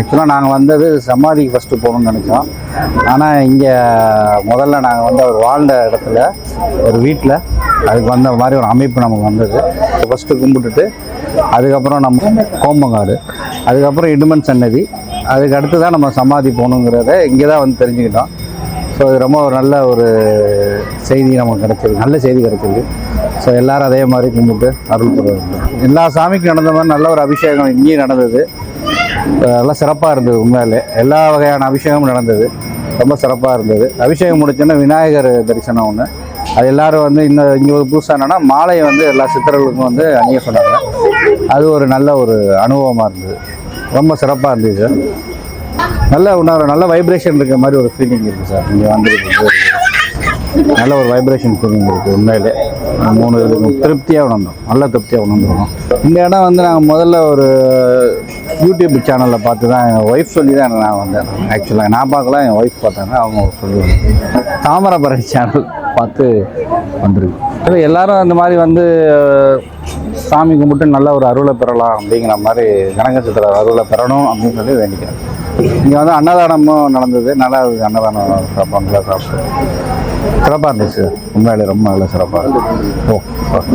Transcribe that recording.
ஆக்சுவலாக நாங்கள் வந்தது சமாதிக்கு ஃபஸ்ட்டு போகணும்னு நினச்சோம். ஆனால் இங்கே முதல்ல நாங்கள் வந்து அவர் வாழ்ந்த இடத்துல ஒரு வீட்டில் அதுக்கு வந்த மாதிரி ஒரு அமைப்பு நமக்கு வந்தது. ஃபஸ்ட்டு கும்பிட்டுட்டு அதுக்கப்புறம் நம்ம கோம்பங்காடு அதுக்கப்புறம் இடுமன் சன்னதி அதுக்கு அடுத்து தான் நம்ம சமாதி போகணுங்கிறத இங்கே தான் வந்து தெரிஞ்சுக்கிட்டோம். ஸோ இது ரொம்ப ஒரு நல்ல ஒரு செய்தி நமக்கு கிடச்சிருக்கு நல்ல செய்தி கிடச்சிருக்கு ஸோ எல்லோரும் அதே மாதிரி கும்பிட்டு அருள் பெறுவாங்க எல்லா சாமிக்கும் நடந்த மாதிரி நல்ல ஒரு அபிஷேகம் இங்கேயும் நடந்தது. நல்லா சிறப்பாக இருந்தது உண்மையிலே. எல்லா வகையான அபிஷேகமும் நடந்தது. ரொம்ப சிறப்பாக இருந்தது. அபிஷேகம் முடிச்சோன்னா விநாயகர் தரிசனம் ஒன்று அது எல்லோரும் வந்து இன்னும் இங்கே ஒரு புதுசாக என்னன்னா மாலையை வந்து எல்லா சித்தர்களுக்கும் வந்து அணிய சொன்னாங்க. அது ஒரு நல்ல ஒரு அனுபவமாக இருந்தது. ரொம்ப சிறப்பாக இருந்தது சார். நல்ல உணர்வு நல்ல வைப்ரேஷன் இருக்கிற மாதிரி ஒரு ஃபீலிங் இருக்குது சார். இங்கே வந்துருக்கு நல்ல ஒரு வைப்ரேஷன் ஃபீலிங் இருக்குது உண்மையிலே. மூணு இதுக்கு திருப்தியாக உணர்ந்தோம். நல்ல திருப்தியாக உணர்ந்துருக்கோம் இந்த இடம் வந்து நாங்கள் முதல்ல ஒரு யூடியூப் சேனலில் பார்த்து தான் என் ஒய்ஃப் சொல்லி தான் நான் வந்தேன். ஆக்சுவலாக நான் பார்க்கல என் ஒய்ஃப் பார்த்தாங்க அவங்க சொல்லி தாமரபரணி சேனல் பார்த்து வந்திருக்கு. அது எல்லாரும் அந்த மாதிரி வந்து சாமி கும்பிட்டு நல்ல ஒரு அருளை பெறலாம் அப்படிங்கிற மாதிரி கனக சித்திர அருளை பெறணும் அப்படின்னு சொல்லி வேண்டிக்கிறேன். இங்கே வந்து அன்னதானமும் நடந்தது. நல்லா அன்னதானம் சாப்பாங்களா சாப்பிட்டு. சிறப்பாக இருந்துச்சு. உண்மையிலே ரொம்ப நல்ல சிறப்பாக இருந்துச்சு. ஓ